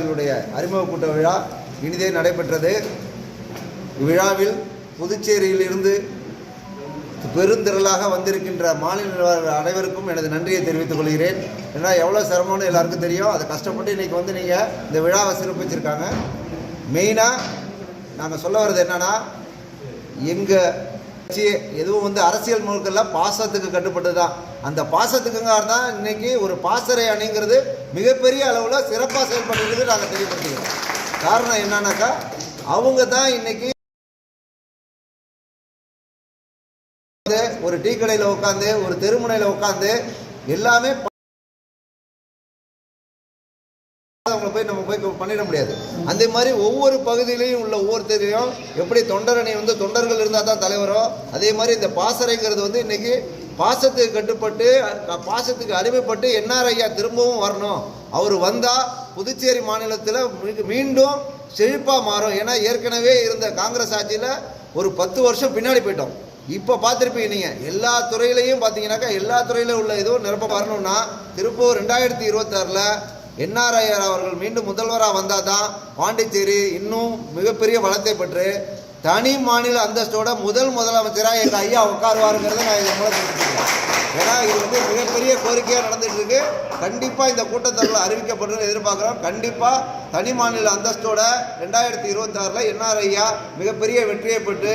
நிர்வாகிகளுடைய அறிமுக கூட்ட விழா இனிதே நடைபெற்றது. விழாவில் புதுச்சேரியில் இருந்து பெருந்திரளாக வந்திருக்கின்ற மாநில நிர்வாகிகள் அனைவருக்கும் எனது நன்றியை தெரிவித்துக் கொள்கிறேன். ஏன்னா எவ்வளோ சிரமம்னு எல்லாருக்கும் தெரியும். அதை கஷ்டப்பட்டு இன்றைக்கி வந்து நீங்கள் இந்த விழாவை சிறப்பிச்சிருக்காங்க. மெயினாக நாங்கள் சொல்ல வர்றது என்னன்னா எங்கள் கட்சி எதுவும் வந்து அரசியல் முழுக்கல்ல பாசத்துக்கு கட்டுப்பட்டு தான் அந்த பாசத்துக்குங்க தான் இன்னைக்கு ஒரு பாசறை அணிங்கிறது மிகப்பெரிய அளவில் சிறப்பாக செயல்படுறது நாங்கள் தெளிவுபடுத்திக்கிறோம் காரணம் என்னன்னாக்கா அவங்க தான் இன்னைக்கு ஒரு டீ கடையில் உட்காந்து ஒரு தெருமுனையில் உட்காந்து எல்லாமே அவங்களை போய் நம்ம போய் பண்ணிட முடியாது. அந்த மாதிரி ஒவ்வொரு பகுதியிலையும் உள்ள ஒவ்வொருத்தரையும் எப்படி தொண்டரணி வந்து தொண்டர்கள் இருந்தால் தான் தலைவரோ அதே மாதிரி இந்த பாசறைங்கிறது வந்து இன்னைக்கு பாசத்துக்கு கட்டுப்பட்டு பாசத்துக்கு அடிமைப்பட்டு என்ஆர்ஐயா திரும்பவும் வரணும். அவர் வந்தால் புதுச்சேரி மாநிலத்தில் மீண்டும் செழிப்பாக மாறும். ஏன்னா ஏற்கனவே இருந்த காங்கிரஸ் ஆட்சியில் ஒரு பத்து வருஷம் பின்னாடி போயிட்டோம். இப்போ பார்த்துருப்பீங்க நீங்கள் எல்லா துறையிலையும் பார்த்தீங்கன்னாக்கா எல்லா துறையிலும் உள்ள இதுவும் நிரப்ப வரணும்னா திருப்பூர் ரெண்டாயிரத்தி இருபத்தாறில் என்ஆர்ஐஆர் அவர்கள் மீண்டும் முதல்வராக வந்தால் தான் பாண்டிச்சேரி இன்னும் மிகப்பெரிய வளத்தை பெற்று தனி மாநில அந்தஸ்தோட முதல் முதலமைச்சராக எங்கள் ஐயா உட்காருவாருங்கிறத நான் இதன் மூலம் தெரிவிச்சுக்கிறேன் ஏன்னா இது வந்து மிகப்பெரிய கோரிக்கையாக நடந்துட்டு இருக்கு கண்டிப்பாக இந்த கூட்டத்தொடரில் அறிவிக்கப்படும் எதிர்பார்க்குறோம். கண்டிப்பாக தனி மாநில அந்தஸ்தோட ரெண்டாயிரத்தி இருபத்தாறில் என்ஆர் ஐயா மிகப்பெரிய வெற்றியை பெற்று